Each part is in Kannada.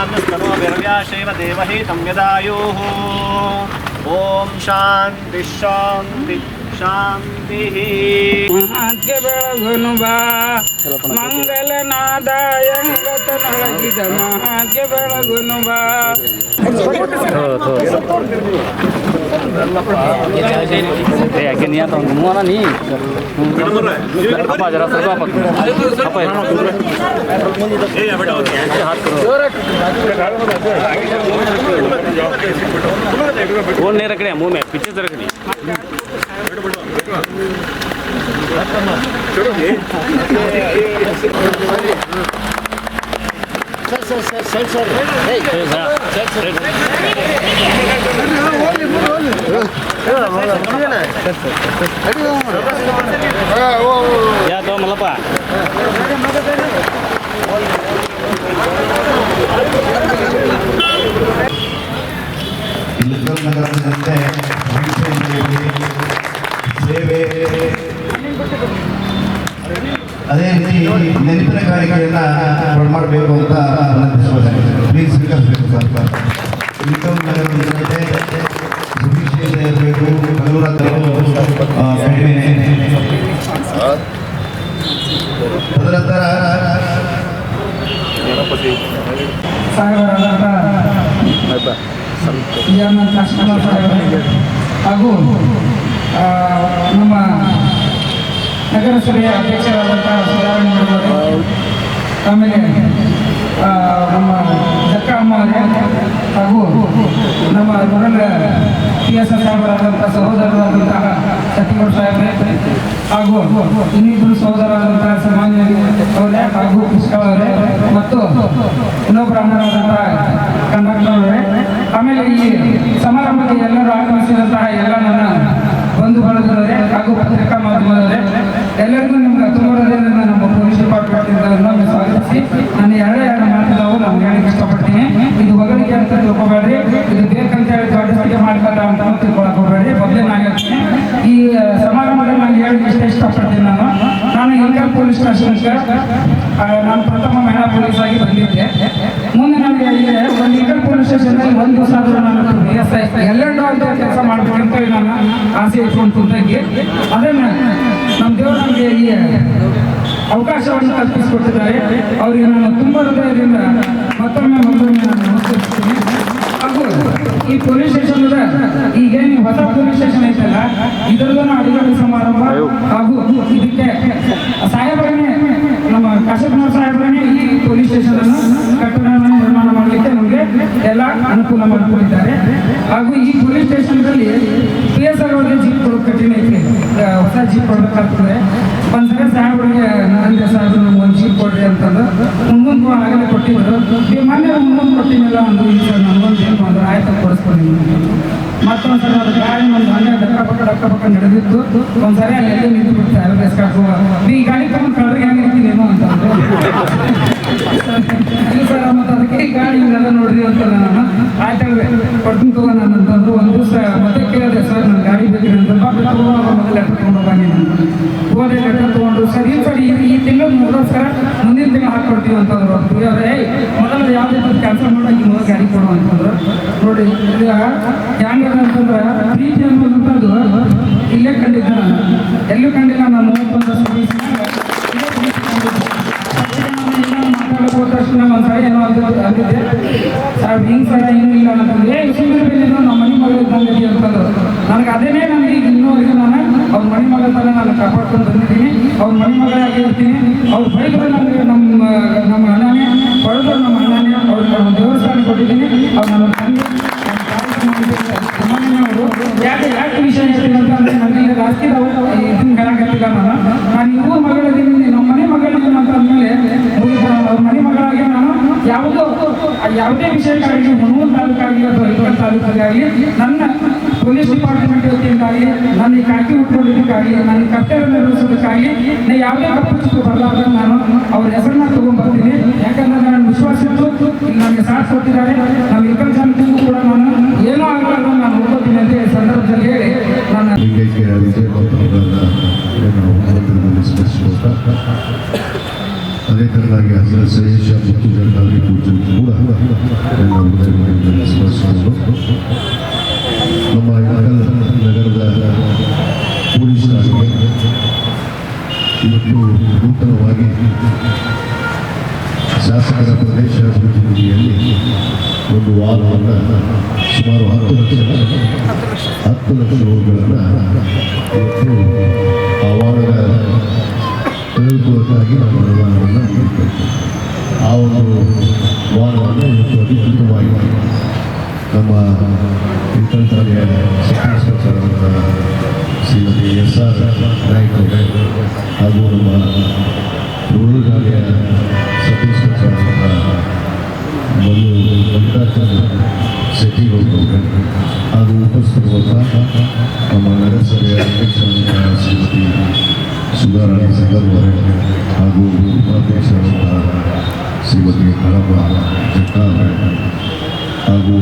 स्तनोभिर्व्याशैव देवहि तं यदायुः ॐ शान्ति शान्ति शान्तिः ಮಹಾತ್ಯ ಬೆಳಗುನು ಬಾ ಮಂಗಲನಾದಾಯಂಗತನೊಳಗಿದ ಮಹಾತ್ಯ ಬೆಳಗುನು ಬಾ yakin niya tahun semua lah nih. Apa aja rasa apa? sen sen sen sen sor. Hey, sen sor. Sen sor. Ya to malapa. ಇಲ್ಲದ ನಗರದಂತೆ ಸೇವೆ ಅದೇ ರೀತಿ ನೆನಪಿನ ಕಾಣಿಕೆಯನ್ನ ಮಾಡಬೇಕು ಅಂತ ವಿನಂತಿಸುತ್ತೇನೆ. ಪ್ಲೀಸ್ ಸ್ವೀಕರಿಸಬೇಕು ಸರ್ ಜನತೆ ಸುಭಿಕ್ಷೆಯಿಂದ ಇರಬೇಕು ಆ, ಕಡಿಮೆ ತದನಂತರ ಸಾಹೇಬರು ಹಾಗೂ ನಮ್ಮ ನಗರಸಭೆಯ ಅಧ್ಯಕ್ಷರಾದಂಥ ಸುಧಾರಣೆಯವರು ಆಮೇಲೆ ನಮ್ಮ ಜಕ್ಕಮ್ಮ ಅಮ್ಮ ಹಾಗೂ ನಮ್ಮ ಮೊದಲ ಪಿ ಎಸ್ ಸಾಹೇಬರಾದಂಥ ಸಹೋದರರಾದಂತಹ ಸತಿಗೌಡ ಸಾಹೇಬ್ರೆ ಹಾಗೂ ಇನ್ನಿಬ್ಬರು ಸಹೋದರರಾದಂತಹ ಸಮಾನ್ಯ ಅವರೇ ಹಾಗೂ ಕೃಷ್ಣ ಅವರೇ ಮತ್ತು ಇನ್ನೊಬ್ಬರ ಅಣ್ಣರಾದಂತಹ ಕಂಡಕ್ಟರ್ ಅವರೇ. ಆಮೇಲೆ ಈ ಸಮಾರಂಭಕ್ಕೆ ಎಲ್ಲರೂ ಆಗಮಿಸಿದಂತಹ ಎಲ್ಲ ನನ್ನ ಬಂಧು ಬಳಗದವರೇ ಹಾಗೂ ಪತ್ರಿಕಾ ಮಾಧ್ಯಮದವರೇ ಎಲ್ಲರಿಗೂ ನಿಮ್ಗೆ ತುಂಬ ಹೃದಯದಿಂದ ನಮ್ಮ ಪೊಲೀಸ್ ಡಿಪಾರ್ಟ್ಮೆಂಟ್ ಇನ್ನೊಮ್ಮೆ ಸ್ವಾಗತಿಸಿ ನಾನು ಎರಡೇ ಎರಡು ಮಾತುಗಳು ನಾನು ಹೇಳಕ್ಕೆ ಇಷ್ಟಪಡ್ತೀನಿ ಇದು ಹೊಗಳಿಕೆ ಅಂತ ತಿಳ್ಕೊಬೇಡ್ರಿ ಇದು ಬೇಕಂತ ಹೇಳಿ ದೊಡ್ಡ ಮಾಡ್ಕೊಂಡ ಅಂತ ತಿಳ್ಕೊಳಕ್ ಹೋಗ್ಬೇಡ್ರಿ ಮೊದಲೇ ನಾನು ಹೇಳ್ತೀನಿ ಈ ಆ, ಸಮಾರಂಭದಲ್ಲಿ ನಾನು ಹೇಳಿ ಇಷ್ಟ ಇಷ್ಟಪಡ್ತೀನಿ ನಾನು ನಾನು ಆ, ನಾನು ಪ್ರಥಮ ಮಹಿಳಾ ಪೊಲೀಸ್ ಆಗಿ ಬಂದಿದ್ದೆ. ಮುಂದೆ ನನಗೆ ಇಲ್ಲಿ ಒಂದು ಇಂಟರ್ ಪೊಲೀಸ್ ಸ್ಟೇಷನ್ನಲ್ಲಿ ಒಂದು ದಿವಸ ಆದರೂ ನಾನು ಎಸ್ ಐ ಎಲ್ಲೆಲ್ಲೋ ಅಂತ ಕೆಲಸ ಮಾಡಬೇಕಂತ ನಾನು ಆಸೆ ಇಟ್ಕೊಂಡು ಕುಂತಾಗಿ ಅದನ್ನು ನಮ್ಮ ದೇವರು ನಮಗೆ ಈ ಅವಕಾಶವನ್ನು ಕಲ್ಪಿಸಿಕೊಟ್ಟಿದ್ದಾರೆ. ಅವರಿಗೆ ನಾನು ತುಂಬ ಹೃದಯದಿಂದ ಮತ್ತೊಮ್ಮೆ ಮತ್ತೊಮ್ಮೆ ನಮಸ್ಕರಿಸ್ತೀನಿ ಈ ಪೊಲೀಸ್ ಸ್ಟೇಷನ್ ಈಗೇನು ಹೊಸ ಪೊಲೀಸ್ ಸ್ಟೇಷನ್ ಐತಲ್ಲ ಇದರಲ್ಲೂ ಅಧಿಕಾರಿ ಸಮಾರಂಭ ಹಾಗೂ ಇದಕ್ಕೆ ಸಾಹೇಬರನ್ನೇ ನಮ್ಮ ಕಾಶಪ್ಪನವ್ರ ಸಾಹೇಬರನ್ನೇ ಈ ಪೊಲೀಸ್ ಸ್ಟೇಷನ್ ಅನ್ನು ಕಟ್ಟಡವನ್ನು ನಿರ್ಮಾಣ ಮಾಡಲಿಕ್ಕೆ ನಮಗೆ ಎಲ್ಲ ಅನುಕೂಲ ಮಾಡಿಕೊಂಡಿದ್ದಾರೆ ಹಾಗೂ ಈ ಪೊಲೀಸ್ ಸ್ಟೇಷನ್ದಲ್ಲಿ ಪಿ ಎಸ್ ಆರ್ ಅವರಿಗೆ ಜೀಪ್ ಕೊಡೋದು ಕಠಿಣ ಐತಿ. ಹೊಸ ಜೀಪ್ ಕೊಡ್ಬೇಕಾಗ್ತದೆ ಒಂದ್ಸಲ ಸಾಹೇಬರಿಗೆ ನರೇಂದ್ರ ಸಾಹೇಬ್ ನಮ್ಗೆ ಒಂದು ಜೀಪ್ ಕೊಡ್ರಿ ಅಂತಂದು. ಮುಂದೊಂದು ಆಗಲೇ ಕೊಟ್ಟಿದ್ರು ನೀವು ಮೊನ್ನೆ ಮುಂದೊಂದು ಕೊಟ್ಟಿನಿಲ್ಲ ಒಂದು ಈ ಸರ್ ನಮ್ಗೊಂದು ಏನು ಅಂದ್ರೆ ಆಯ್ತು ಕೊಡಿಸ್ಕೊಂಡು ಮತ್ತೊಂದ್ಸಲ ಅದು ಗಾಡಿ ಒಂದು ಮನೆ ಡಕ್ಕ ಪಕ್ಕ ಡಕ್ಕ ಪಕ್ಕ ನಡೆದಿತ್ತು. ಒಂದ್ಸರಿ ಅಲ್ಲಿ ಎಲ್ಲಿ ನಿಂತು ಬಿಟ್ಟು ಸಾಹೇಬ್ರ ಎಸ್ಕಾಕು ಈ ಗಾಡಿ ತಗೊಂಡು ಕಳ್ರಿಗೆ ಹೆಂಗ್ ಇರ್ತೀನೇನೋ ಅಂತ ಇಲ್ಲ ಸರ್ ಮತ್ತೆ ಅದಕ್ಕೆ ಗಾಡಿ ಇದೆಲ್ಲ ನೋಡ್ರಿ ಅಂತ ನಾನು ಆಯ್ತು ಕೊಡ್ತೀನಿ ತಗೋ ನಾನು ಅಂತಂದ್ರು ಒಂದು ದಿವಸ ಮತ್ತೆ ಕೇಳಿದೆ ಸರ್ ನನ್ನ ಗಾಡಿ ಬೇಕಿದೆ ಅಂತ ಬಾಬು ತಗೊಂಡು ಮೊದಲು ಲೆಟರ್ ತೊಗೊಂಡು ಬನ್ನಿ ನಾನು ಹೋದೆ ಲೆಟರ್ ತೊಗೊಂಡು ಸರ್ ಈ ಸರಿ ಈ- ಈ ತಿಂಗಳು ಮುಗಿದ ಸರ್ ಮುಂದಿನ ಅಂತ ಅಂತಂದ್ರು. ಅವ್ರು ಮೊದಲು ಯಾವುದೇ ಕ್ಯಾನ್ಸಲ್ ಮಾಡೋಕೆ ಮೊದಲು ಗಾಡಿ ಕೊಡೋ ಅಂತಂದ್ರು. ನೋಡಿ, ಈಗ ಹ್ಯಾಂಗ ಅಂತಂದ್ರೆ, ಪ್ರೀತಿ ಅನ್ನೋದಂಥದ್ದು ಇಲ್ಲೇ ಕಂಡಿದ್ದ ನಾನು. ಎಲ್ಲೂ ಕಂಡಿಲ್ಲ ನಾನು. ಮೂವತ್ತೊಂದು. ಮಾತಾಡೋದು ತಕ್ಷಣ ಏನೋ ಅಂತ ಅಂದಿದ್ದೆ. ಸರ್ ಹಿಂಗೆ ಸರ ಇಲ್ಲ ಅಂತಂದ್ರೆ. ನಮ್ಮ ಮನೆ ಮಗಳು ಇದ್ದಂಗೆ ಅಂತಂದ್ರು. ನನಗೆ ಅದೇನೇ ನನಗೆ ಇನ್ನೂ ನಾನು ಮನೆ ಮಗ ಥರ ನಾನು ಕಾಪಾಡ್ಕೊಂಡು ಬಂದಿದ್ದೀನಿ. ಅವ್ರ ಮನೆ ಮಗಳಾಗಿ ಇರ್ತೀನಿ ಅವ್ರ ಬೈದ್ರು ನನಗೆ ನಮ್ಮ ನಮ್ಮ ಅಣ್ಣನೇ ಪಡೆದ್ರು ನಮ್ಮ ಅಣ್ಣನೇ. ಅವ್ರ ದೇವಸ್ಥಾನ ಕೊಟ್ಟಿದ್ದೀನಿ ಅವ್ರು ನನ್ನ ತಂದೆ ಯಾಕೆ ಯಾಕೆ ವಿಷಯ ಹೇಳ್ತೀನಿ ಅಂತಂದ್ರೆ ನನಗೆ ರಾಜಕೀಯ ಇದನ್ನ ಹೇಳಕತ್ತಿಲ್ಲ ನಾನು ನಾನು ಇವ್ರ ಯಾವುದೋ ಯಾವುದೇ ವಿಷಯಕ್ಕಾಗಲಿ ಮುನ್ನೂರು ತಾಲೂಕಾಗಲಿ ಅಥವಾ ಐವತ್ತು ತಾಲೂಕಾಗಲಿ ನನ್ನ ಪೊಲೀಸ್ ಡಿಪಾರ್ಟ್ಮೆಂಟ್ ವತಿಯಿಂದಾಗಲಿ ನನ್ನ ಕಾಕಿ ಉಟ್ಕೊಳ್ಳೋದಕ್ಕಾಗಲಿ ನನ್ನ ಕರ್ತವ್ಯ ನಿರ್ವಹಿಸೋದಕ್ಕಾಗಲಿ ನಾ ಯಾವುದೇ ಕಪ್ಪು ಬರಲಾರ್ದ ನಾನು ಅವ್ರ ಹೆಸರನ್ನ ತಗೊಂಡ್ಬರ್ತೀನಿ ಯಾಕಂದ್ರೆ ನನ್ನ ವಿಶ್ವಾಸ ನನಗೆ ಸಾಥ್ ಕೊಟ್ಟಿದ್ದಾರೆ. ನಮ್ಮ ಇತರ ಜನತೆಗೂ ಕೂಡ ನಾನು ಏನೂ ಆಗಲಾರ್ದು ನಾನು ಹೋಗ್ತೀನಿ ಅಂತ ಈ ಸಂದರ್ಭದಲ್ಲಿ ಹೇಳಿ ನಾನು ವಿಜಯ ಅದೇ ಥರದಾಗಿ ಹಸಿರು ಸಹೇಶ ಮತ್ತು ಪೂಜೆ ಕೂಡ ಹೃದಯಗಳಿಂದ ಸ್ಮರಿಸಿಕೊಂಡು ನಮ್ಮ ಇಳಕಲ್ ನಗರದ ಪೊಲೀಸ್ ಇವತ್ತು ನೂತನವಾಗಿ ಶಾಸಕರ ಪ್ರದೇಶ ಅಭಿವೃದ್ಧಿ ನಿಧಿಯಲ್ಲಿ ಒಂದು ವಾರವನ್ನು ಸುಮಾರು ಹತ್ತು ಲಕ್ಷ ಹತ್ತು ಲಕ್ಷ ಇವತ್ತು ಆ ವಾರದ ತೆಗೆದುಕೊಳ್ಳೋಕ್ಕಾಗಿ ನಾವು ಅನುದಾನವನ್ನು ನೀಡಿದ್ದೇವೆ ಆ ಒಂದು ವಾರವನ್ನು ಇವತ್ತು ಅಧಿಕೃತವಾಗಿ ನಮ್ಮ ಇಳಕಲ್ ಶಿಕ್ಷಣ ಸಚಿವ ಶ್ರೀಮತಿ ಎಸ್ ಆರ್ ನಾಯ್ಕ ಅವರೇ ಹಾಗೂ ನಮ್ಮ ಠಾಣೆಯ ಸಬ್ ಇನ್ಸ್ಪೆಕ್ಟರ್ ಮಲ್ಲು ಮಲ್ಲಿಕಾರ್ಜುನ ಶೆಟ್ಟಿ ಅವರೇ ಹಾಗೂ ನಮ್ಮ ನಗರಸಭೆಯ ಅಧ್ಯಕ್ಷ ಶ್ರೀಮತಿ ಸುಧಾರಾಣಿ ಸಂಗರ್ ಅವರೇ ಹಾಗೂ ಉಪಾಧ್ಯಕ್ಷರಾದಂಥ ಶ್ರೀಮತಿ ಕಳಪ ಜಟ್ಟ ಹಾಗೂ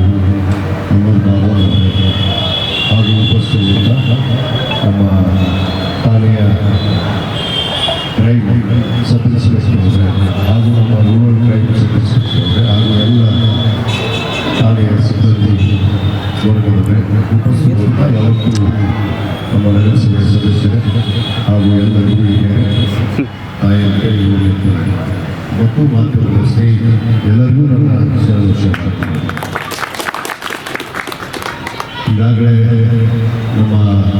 ಮತ್ತು ಸ್ನೇಹಿತರು ಎಲ್ಲರಿಗೂ ನನ್ನ ಶರಣ ಈಗಾಗಲೇ ನಮ್ಮ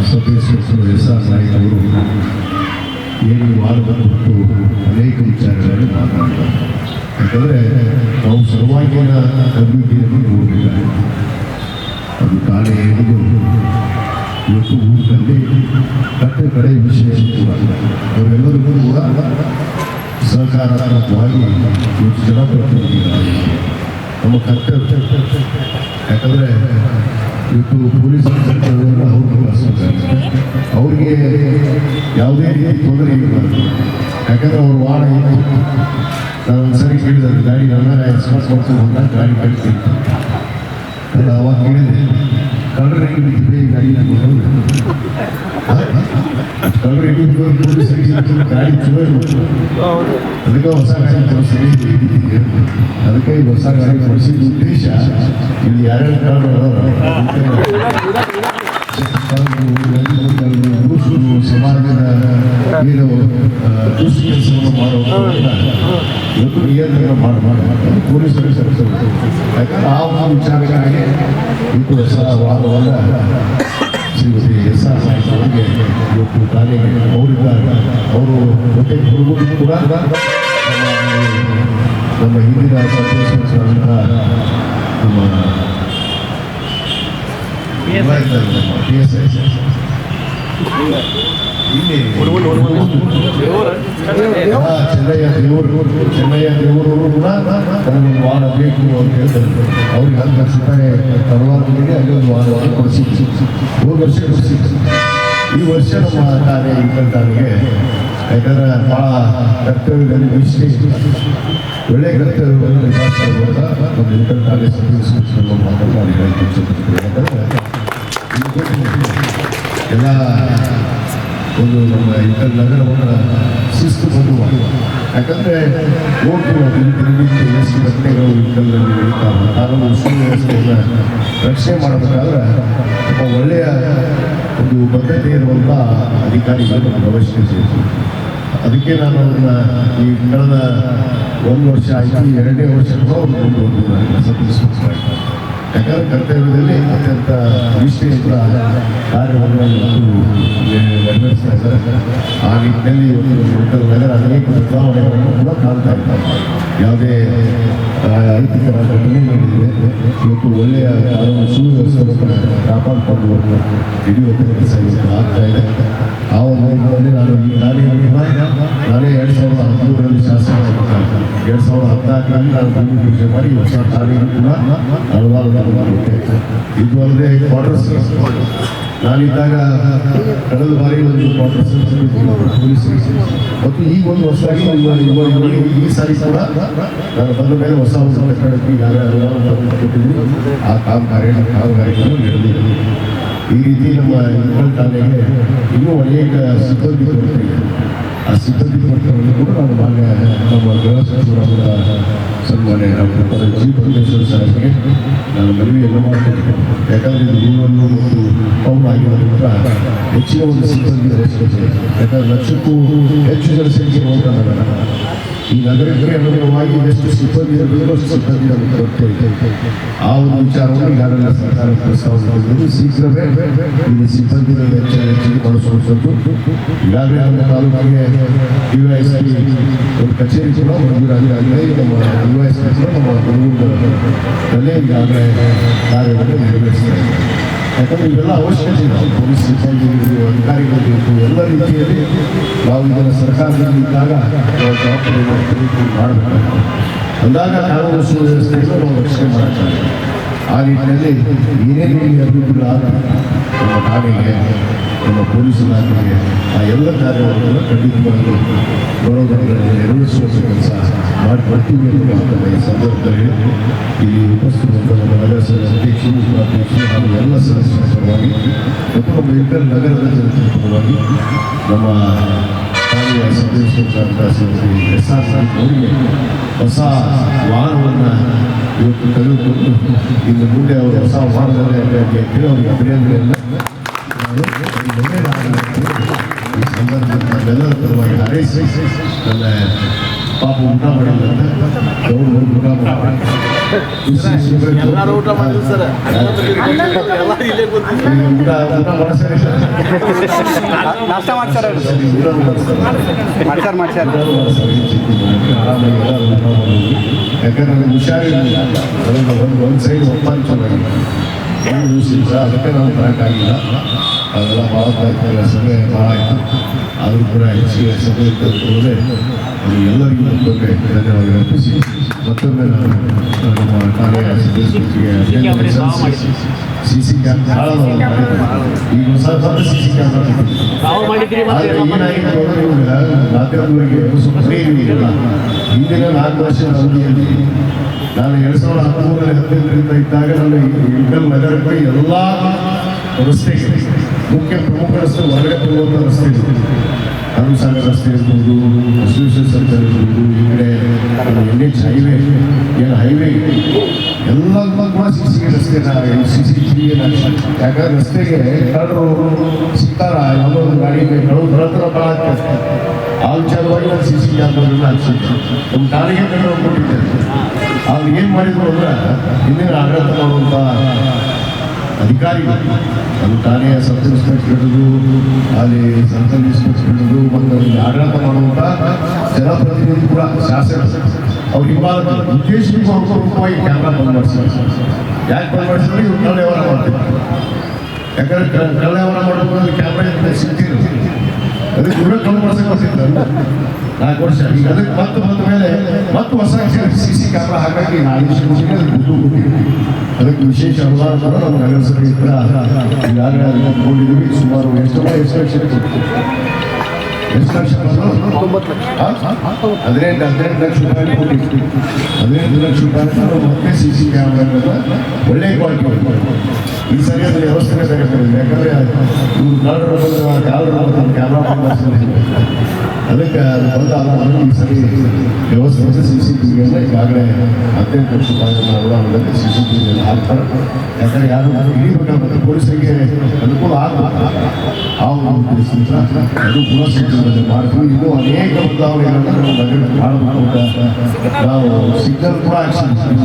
ಸದಸ್ಯರು ಇನ್ಸ್ಪೆಕ್ಟರ್ ಎಸ್ ಆರ್ ನಾಯ್ಕ ಅವರು ಏನು ವಾರದ ಅನೇಕ ವಿಚಾರಗಳನ್ನು ಮಾತನಾಡ್ತಾರೆ ಯಾಕಂದರೆ ನಾವು ಸರ್ವಾಂಗೀಣ ಅಭಿವೃದ್ಧಿಯನ್ನು ನೋಡಿದ್ದಾರೆ ಅದು ಠಾಣೆ ಏನಿದೆ ಇವತ್ತು ಊರಿನಲ್ಲಿ ಕಟ್ಟೆ ಕಡೆ ವಿಶೇಷ ಕೂಡ ಅವರೆಲ್ಲರಿಗೂ ಕೂಡ ಸಹಕಾರಾತ್ಮಕವಾಗಿ ಇವತ್ತು ಜನಪ್ರತಿನಿಧಿಗಳಾಗಿ ನಮ್ಮ ಕರ್ತವ್ಯ ಯಾಕಂದರೆ ಇವತ್ತು ಪೊಲೀಸ್ ಕರ್ತವ್ಯವನ್ನು ಅವರು ನಿರ್ವಹಿಸ್ತಾರೆ ಅವ್ರಿಗೆ ಯಾವುದೇ ರೀತಿ ತೊಂದರೆ ಇಲ್ಲ ಯಾಕಂದ್ರೆ ಅವ್ರ ವಾಹನ ಏನು ನಾನು ಒಂದ್ಸರಿ ಕೇಳಿದ್ರು ಗಾಡಿ ನನ್ನ ಹೋದಾಗ ಗಾಡಿ ಕಟ್ತೀನಿ ಗಾಡಿ ಕಳ್ಳರು ಹೆಂಗೆ ಪೊಲೀಸರಿಗೆ ಗಾಡಿ ಚಲೋ ಇರ್ಬೇಕು ಅದಕ್ಕೆ ಹೊಸ ಗಾಡಿ ಕೊಡಿಸಿ ಅದಕ್ಕೆ ಈ ಹೊಸ ಗಾಡಿ ಕೊಡಿಸಿದ ಉದ್ದೇಶ ಇಲ್ಲಿ ಯಾರ್ಯಾರು ಕಳ್ಳರು ಅದಾರ ಸಮಾಜದ ಏನು ದುಷ್ಟ ಕೆಲಸವನ್ನು ಮಾಡುವಂತ ಇವತ್ತು ನಿಯಂತ್ರಣ ಮಾಡಬಾರ್ದು ಪೊಲೀಸರಿಗೆ ಸಲ್ಲಿಸಬೇಕು ಯಾಕಂದ್ರೆ ಆ ಒಂದು ವಿಚಾರಕ್ಕಾಗಿ ಇವತ್ತು ಹೊಸ ವಾದವನ್ನು ಶ್ರೀಮತಿ ಎಸ್ ಆರ್ ಸಾಯಿ ಅವರಿಗೆ ಇವತ್ತು ಅವರಿದ್ದಾರೆ ಅವರು ಜೊತೆ ಹುಡುಗರು ಕೂಡ ನಮ್ಮ ಹಿಂದಿನ ಸಂತೋಷ ನಮ್ಮ ಚೆನ್ನಯ್ಯ ದೇವರು ಚೆನ್ನಯ್ಯ ದೇವರು ಕೂಡ ನನಗೊಂದು ವಾರ ಬೇಕು ಅಂತ ಹೇಳ್ತಾರೆ ಅವ್ರಿಗೆ ಲಕ್ಷ ರೂಪಾಯಿ ತರವಾರಗಳಿಗೆ ಅಲ್ಲಿ ಒಂದು ವಾರ ವಾರ ಕೊಡಿಸಿ ಮೂರು ವರ್ಷ ಕೊಡಿಸಿ ಈ ವರ್ಷ ನಮ್ಮ ಠಾಣೆ ಇದ್ದಂತಾನಿಗೆ ಯಾಕಂದ್ರೆ ಭಾಳ ಕರ್ತವ್ಯದಲ್ಲಿ ವಿಶೇಷ ಒಳ್ಳೆ ಕರ್ತವ್ಯವನ್ನು ಸದಸ್ಯರು ಮಾತನಾಡಿ ಯಾಕಂದ್ರೆ ಎಲ್ಲ ಒಂದು ನಮ್ಮ ಇತರ ನಗರವನ್ನು ಶಿಸ್ತು ಬರುವ ಯಾಕಂದರೆ ಓಟು ದಿನನಿತ್ಯ ಎಷ್ಟು ಘಟನೆಗಳು ಇದ್ದಲ್ಲಲ್ಲಿ ನಡೀತಾವೆ ಕಾನೂನು ಸುವ್ಯವಸ್ಥೆಯನ್ನು ರಕ್ಷಣೆ ಮಾಡಬೇಕಾದ್ರೆ ಒಬ್ಬ ಒಳ್ಳೆಯ ಒಂದು ಬದ್ಧತೆ ಇರುವಂಥ ಅಧಿಕಾರಿಗಳು ನಮಗೆ ಅವಶ್ಯಕತೆ ಇದೆ. ಅದಕ್ಕೆ ನಾನು ಅವ್ರನ್ನ ಈ ಕಳೆದ ಒಂದು ವರ್ಷ ಆಯಿತು ಎರಡನೇ ವರ್ಷ ಕೂಡ ಒಂದು ಮುಂದೆ ಯಾಕಂದ್ರೆ ಕರ್ತವ್ಯದಲ್ಲಿ ಅತ್ಯಂತ ವಿಶ್ವೇಶ್ವರ ಕಾರ್ಯವನ್ನು ನೆರವೇರಿಸ್ತಾ ಇದ್ದಾರೆ. ಆ ನಿಟ್ಟಿನಲ್ಲಿ ಅದರ ಅನೇಕ ಬದಲಾವಣೆಗಳನ್ನು ಕೂಡ ಕಾಣ್ತಾ ಇದ್ದಾರೆ. ಯಾವುದೇ ಅಹಿತಕರ ಘಟನೆ ಇವತ್ತು ಒಳ್ಳೆಯ ಸುವ್ಯವಸ್ಥೆಯನ್ನು ಕಾಪಾಡಿಕೊಂಡು ಇಡೀ ಕೆಲಸ ಇವತ್ತು ಆಗ್ತಾ ಇದೆ ಆ ಒಂದು ನಿಟ್ಟಿನಲ್ಲಿ ನಾನು ಈ ಕಾರ್ಯವನ್ನು ನಾನೇ ಎರಡು ಸಾವಿರದ ಹದಿಮೂರರಲ್ಲಿ ಶಾಸಕ ಎರಡು ಸಾವಿರದ ಹದಿನಾಲ್ಕರಲ್ಲಿ ನಾನು ಭೂಮಿ ಪೂಜೆ ಮಾಡಿ ಹೊಸ ಕಾರ್ಯವನ್ನು ಕೂಡ ಅನುವಾದ ಮಾಡಿಕೊಟ್ಟೆ ಇದು ಅಲ್ಲದೆ ಕ್ವಾರ್ಟರ್ಸ್ ನಾನಿದ್ದಾಗ ಕಳೆದ ಬಾರಿ ಒಂದು ಮತ್ತು ಈಗ ಒಂದು ಹೊಸ ಈ ಸಾರಿ ಕೂಡ ನಾನು ಬಂದ ಮೇಲೆ ಹೊಸ ಹೊಸ ಕಟ್ಟಡಕ್ಕೆ ಕೊಟ್ಟಿದ್ದೀನಿ. ಆ ಕಾಮಗಾರಿ ಕಾಮಗಾರಿಗಳು ನಡೆದಿದೆ. ಈ ರೀತಿ ನಮ್ಮ ಇನ್ನೂ ಅನೇಕ ಸಿಬ್ಬಂದಿ ಇದೆ ಆ ಸಿಬ್ಬಂದಿ ವರ್ಗವನ್ನು ಕೂಡ ನಾನು ಭಾಗ ನಮ್ಮ ಗೃಹ ಸಚಿವರಾದ ಸನ್ಮಾನ್ಯ ಡಾಕ್ಟರ್ ನಾನು ಯಾಕಂದರೆ ಇದು ಊರನ್ನು ಮತ್ತು ಪೌರ ಆಗಿರೋದ್ರಿಂದ ಹೆಚ್ಚಿನ ಒಂದು ಸಿಬ್ಬಂದಿ. ಯಾಕಂದ್ರೆ ಲಕ್ಷಕ್ಕೂ ಹೆಚ್ಚು ಜನಸಂಖ್ಯೆ ಇರುವಂಥ ನಗರ ಈ ನಗರಕ್ಕೆ ಅನುಗುಣವಾಗಿ ಎಷ್ಟು ಸಿಬ್ಬಂದಿ ಇರಬೇಕು ಅಷ್ಟು ಸಿಬ್ಬಂದಿ ನಮಗೆ ಕೊರತೆ ಇದೆ ಆ ಒಂದು ವಿಚಾರವನ್ನು ಈಗಾಗಲೇ ಸರ್ಕಾರ ಪ್ರಸ್ತಾವ ಮಾಡಿದ್ದು ಶೀಘ್ರವೇ ಇಲ್ಲಿ ಸಿಬ್ಬಂದಿ ವೆಚ್ಚ ಹೆಚ್ಚಿಗೆ ಬಳಸುವಂಥದ್ದು ಈಗಾಗಲೇ ನಮ್ಮ ತಾಲೂಕಿಗೆ ಡಿ ವೈ ಎಸ್ ಪಿ ಒಂದು ಕಚೇರಿ ಕೂಡ ಮಂಜೂರಾಗಿದೆ ನಮ್ಮ ಡಿ ವೈ ಎಸ್ ಪಿ ಕೂಡ ನಮ್ಮ ಬೆಂಗಳೂರಿನಲ್ಲೇ ಈಗಾಗಲೇ ಕಾರ್ಯವನ್ನು ನಿರ್ವಹಿಸ್ತಾರೆ ಯಾಕಂದ್ರೆ ಇವೆಲ್ಲ ಅವಶ್ಯಕತೆ ಇದೆ ಪೊಲೀಸ್ ಸಿಬ್ಬಂದಿ ಇರ್ಬೋದು, ಅಧಿಕಾರಿಗಳಿರ್ಬೇಕು ಎಲ್ಲ ರೀತಿಯಲ್ಲಿ ನಾವು ಇದನ್ನು ಸರ್ಕಾರದಲ್ಲಿ ಇದ್ದಾಗ ಮಾಡಬೇಕು. ಅಂದಾಗ ಕಾನೂನು ಸುವ್ಯವಸ್ಥೆಯನ್ನು ನಾವು ರಕ್ಷಣೆ ಮಾಡ್ತಾರೆ. ಆ ಏನೇ ಏನೇನು ಅಭಿವೃದ್ಧಿಗಳು ಅಭಿವೃದ್ಧಿಗಳಾದ ನಮ್ಮ ಠಾಣೆಗೆ ನಮ್ಮ ಪೊಲೀಸ್ ಇಲಾಖೆಗೆ ಆ ಎಲ್ಲ ಕಾರ್ಯಗಳನ್ನು ಖಂಡಿತವಾಗಿ ಬರೋದರಲ್ಲಿ ನೆರವೇರಿಸುವ ಕೆಲಸ. ಮಾಡಿಕೊಡ್ತೀವಿ ಅಂತ ಈ ಇಲ್ಲಿ ಉಪಸ್ಥಿತ ನಮ್ಮ ನಗರಸಭೆ ಅಧ್ಯಕ್ಷರು ಹಾಗೂ ಎಲ್ಲ ಸದಸ್ಯರ ನಮ್ಮ ಎಸ್ ಆರ್ ಅವರಿಗೆ ಹೊಸ ವಾಹನವನ್ನು ಇವತ್ತು ತೆಗೆದುಕೊಂಡು ಇನ್ನು ಮುಂದೆ ಅವರು ಹೊಸ ವಾಹನದಲ್ಲಿ ಅವರಿಗೆ ಅಭಿನಂದನೆಯನ್ನು ಈ ಸಂದರ್ಭದಲ್ಲಿ ನಾವೆಲ್ಲರ ಪರವಾಗಿ ಹಾರೈಸಿ ನನ್ನ ಪಾಪ ಊಟ ಮಾಡಿಲ್ಲ ಊಟ ಮಾಡಿ ಎಲ್ಲರೂ ಊಟ ಮಾಡಿದ್ರು ಸರ್. ನಾಷ್ಟ ಮಾಡ್ತಾರ ಮಾಡ್ತಾರ. ಮಾಡ್ತಾರ. ಯಾಕಂದ್ರೆ ನನಗೆ ಹುಷಾರಿರಲಿಲ್ಲ ಒಂದು ಒಂದು ಸೈಡ್ ದಿವಸ ಅದಕ್ಕೆ ನಾವು ಬರೋಕ್ಕಾಗಿಲ್ಲ ಅದೆಲ್ಲ ಭಾಳ ಪ್ರಯತ್ನ ಸಭೆ ಭಾಳ ಆಯಿತು. ಆದರೂ ಕೂಡ ಹೆಚ್ಚಿಗೆ ಸಭೆ ಇದ್ದೋದ್ರೆ ಅದು ಎಲ್ಲರಿಗೂ ಮತ್ತೊಮ್ಮೆ ಧನ್ಯವಾದ ಅರ್ಪಿಸಿ. ಮತ್ತೊಮ್ಮೆ ನಾನು ನಮ್ಮ ಸಿ ಸಿ ಕ್ಯಾಮ್ ಭಾಳ ಈಗ ಹೊಸ ಹೊಸ ಸಿ ಸಿ ಕ್ಯಾಮ್ರಾ ಹಿಂದಿನ ನಾಲ್ಕು ವರ್ಷದ ಅವಧಿಯಲ್ಲಿ ನಾನು ಎರಡ್ ಸಾವಿರದ ಹದಿಮೂರರಲ್ಲಿ ಹದಿನೈದರಿಂದ ಇದ್ದಾಗ ನಾನು ಇಂಟಲ್ ನಗರಕ್ಕೆ ಎಲ್ಲ ರಸ್ತೆಗೆ ಮುಖ್ಯ ಪ್ರಮುಖ ರಸ್ತೆ ಹೊರಗಡೆ ಬರುವಂಥ ರಸ್ತೆ ಅನುಸಾರ ರಸ್ತೆ ಇರ್ಬೋದು ಅಸೋಸಿಯೇಷನ್ ಸೆಂಟರ್ ಇರ್ಬೋದು ಈ ಕಡೆ ಎಚ್ ಹೈವೇ ಏನು ಹೈವೇ ಎಲ್ಲ ಕೂಡ ಸಿ ಸಿ ರಸ್ತೆನ ಸಿ ಸಿ ಟಿ ಯಾಕಂದ್ರೆ ರಸ್ತೆಗೆ ಕಳ್ಳರು ಸಿಗ್ತಾರ ಯಾವುದೋ ಒಂದು ಗಾಡಿ ಕಳ್ಳರು ಬರತ್ರ ಭಾಳ ಆಗ್ತದೆ ಆ ವಿಚಾರವಾಗಿ ಸಿ ಸಿ ಕ್ಯಾಮ್ರಾಗಳನ್ನ ಹಚ್ಚಿದ್ದೆ ನಮ್ಮ ಠಾಣೆಗೆ ಕಳ್ಳರು ಕೊಟ್ಟಿದ್ದೆ ಅವ್ರು ಏನು ಮಾಡಿದ್ರು ಅಂದ್ರೆ ಹಿಂದಿನ ಆಡಳಿತ ಮಾಡುವಂಥ ಅಧಿಕಾರಿಗಳು. ಅದು ಠಾಣೆಯ ಸಬ್ ಇನ್ಸ್ಪೆಕ್ಟರ್ಗಳು ಅಲ್ಲಿ ಸರ್ಕಲ್ ಇನ್ಸ್ಪೆಕ್ಟರ್ಗಳು ಮತ್ತು ಅಲ್ಲಿ ಆಡಳಿತ ಮಾಡುವಂಥ ಜನಪ್ರತಿನಿಧಿ ಕೂಡ ಶಾಸಕ. ಅವ್ರು ಹಿಂಬಾಲ ಉದ್ದೇಶಪೂರ್ವಕವಾಗಿ ಕ್ಯಾಮ್ರಾ ಬಂದ್ ಮಾಡಿಸ್ತಾರೆ ಯಾಕೆ ಬಂದ್ ಮಾಡಿಸಿದ್ರೆ? ಇವ್ರು ವ್ಯವಹಾರ ಮಾಡ್ತಿದ್ರು ಯಾಕಂದ್ರೆ ಕ- ಕಳ್ಳ ವ್ಯವಹಾರ ಮಾಡಬೇಕು ಕ್ಯಾಮ್ರಾ ಸಿಗ್ತಿದ್ರು ಅದಕ್ಕೆ ಕೂಡ ಕಳ್ಳ ಮಾಡ್ಸಕ್ಕೆ ಬರ್ತಿದ್ದ ನಾಲ್ಕು ವರ್ಷ. ಈಗ ಅದಕ್ಕೆ ಮತ್ತೆ ಬಂದ ಮೇಲೆ ಮತ್ತೆ ಹೊಸ ಸಿ ಸಿ ಕ್ಯಾಮ್ರಾ ಹಾಕಿ ನಾಲ್ಕು ವರ್ಷ ಅದಕ್ಕೆ ವಿಶೇಷ ಕೊಟ್ಟಿದ್ವಿ ಅದಕ್ಕೆ ವಿಶೇಷ ಅನುದಾನ ನಮ್ಮ ನಗರಸಭೆಯಿಂದ ಈಗಾಗಲೇ ಅದನ್ನು ತಗೊಂಡಿದ್ದೀವಿ ಸುಮಾರು ಎಷ್ಟು ಎಷ್ಟು ಲಕ್ಷ ಕೊಟ್ಟಿದ್ದೀವಿ ಎಷ್ಟು ಲಕ್ಷ? ಹದಿನೆಂಟು ಹದಿನೆಂಟು ಲಕ್ಷ ರೂಪಾಯಿ ಕೊಟ್ಟಿದ್ವಿ ಹದಿನೆಂಟು ಲಕ್ಷ ರೂಪಾಯಿ ಮತ್ತೆ ಸಿ ಸಿ ಕ್ಯಾಮ್ರಾಗಳನ್ನ ಒಳ್ಳೆ ಕ್ವಾಲಿಟಿ ಈ ಸರಿ ಅದು ವ್ಯವಸ್ಥೆನೇ ಬೇಕಾಗ್ತದೆ. ಯಾಕಂದ್ರೆ ಇವ್ರು ಕ್ಯಾಮ್ರಾ ಅದಕ್ಕೆ ಅದು ಬಂದ ಈ ಸರಿ ವ್ಯವಸ್ಥೆ ಸಿ ಸಿ ಟಿ ವಿಯನ್ನು ಈಗಾಗಲೇ ಹದಿನೆಂಟು ವರ್ಷ ಅನುದಾನದಲ್ಲಿ ಸಿ ಸಿ ಟಿ ವಿಯಲ್ಲಿ ಹಾಕ್ತಾರೆ. ಯಾಕಂದ್ರೆ ಯಾರು ಇಳಿಬೇಕಾಗುತ್ತೆ ಪೊಲೀಸರಿಗೆ ಅನುಕೂಲ ಆಗಬೇಕು. ಆ ಒಂದು ಉದ್ದೇಶದಿಂದ ಅದು ಮಾಡ್ತೀವಿ. ಇನ್ನೂ ಅನೇಕ ಬದಲಾವಣೆಗಳನ್ನು ನಮ್ಮ ನಗರದಲ್ಲಿ ಮಾಡಬೇಕು ನಾವು ಸಿಗ್ನಲ್ ಕೂಡ ಹಾಕ್ಸಿದ್ವಿ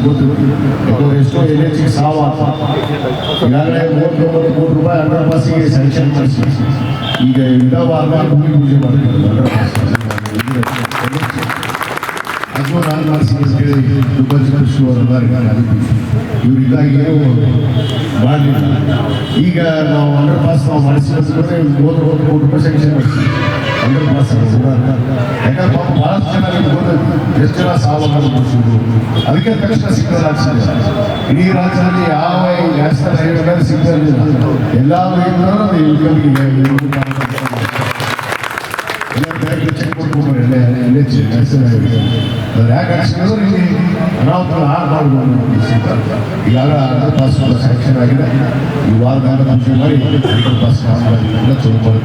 ಎಷ್ಟೋ ಎಲ್ ಎಚ್ ಸಾವ ಈಗಾಗಲೇ ಮೂವತ್ತೊಂಬತ್ತು ಕೋಟಿ ರೂಪಾಯಿ ಅಂಡರ್ ಪಾಸಿಗೆ ಸ್ಯಾಂಕ್ಷನ್ ಮಾಡಿಸಿ ಈಗ ಇಡವಾರ ಭೂಮಿ ಪೂಜೆ ಮಾಡಿದ್ದಾರೆ ಅಂಡರ್ ಪಾಸ್ ಮಾಡಿಸಿ ಇವರಿಗಾಗಿ ಮಾಡಲಿಲ್ಲ. ಈಗ ನಾವು ಅಂಡರ್ ಪಾಸ್ ನಾವು ಮಾಡಿಸಿದ್ರೆ ಮೂವತ್ತು ಕೋಟಿ ರೂಪಾಯಿ ಸ್ಯಾಂಕ್ಷನ್ ಮಾಡಿಸಿ ಅಂಡರ್ ಪಾಸ್ ಯಾಕಂದ್ರೆ ಪಾಪ ಭಾಳಷ್ಟು ಜನ ಎಷ್ಟು ಜನ ಸಾಲವನ್ನು ಅದಕ್ಕೆ ತಕ್ಷಣ ಸಿಗ್ತದೆ ಇಡೀ ರಾಜ್ಯದಲ್ಲಿ ಯಾವ ನ್ಯಾಷನಲ್ ಸಿಗ್ತಾ ಸಿಗ್ತಿರಲಿಲ್ಲ ಎಲ್ಲ ಯಾಕೆ ಇಲ್ಲಿ ಈಗಾಗ ಈ ಮಾಡಿ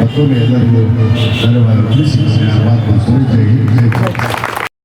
ಮತ್ತೊಮ್ಮೆ ಎಲ್ಲರಿಗೂ ಧನ್ಯವಾದ ತಿಳಿಸಿ. ಮಾತು ಜೈ ಹಿಂದ್, ಜೈ ಭಾರತ್.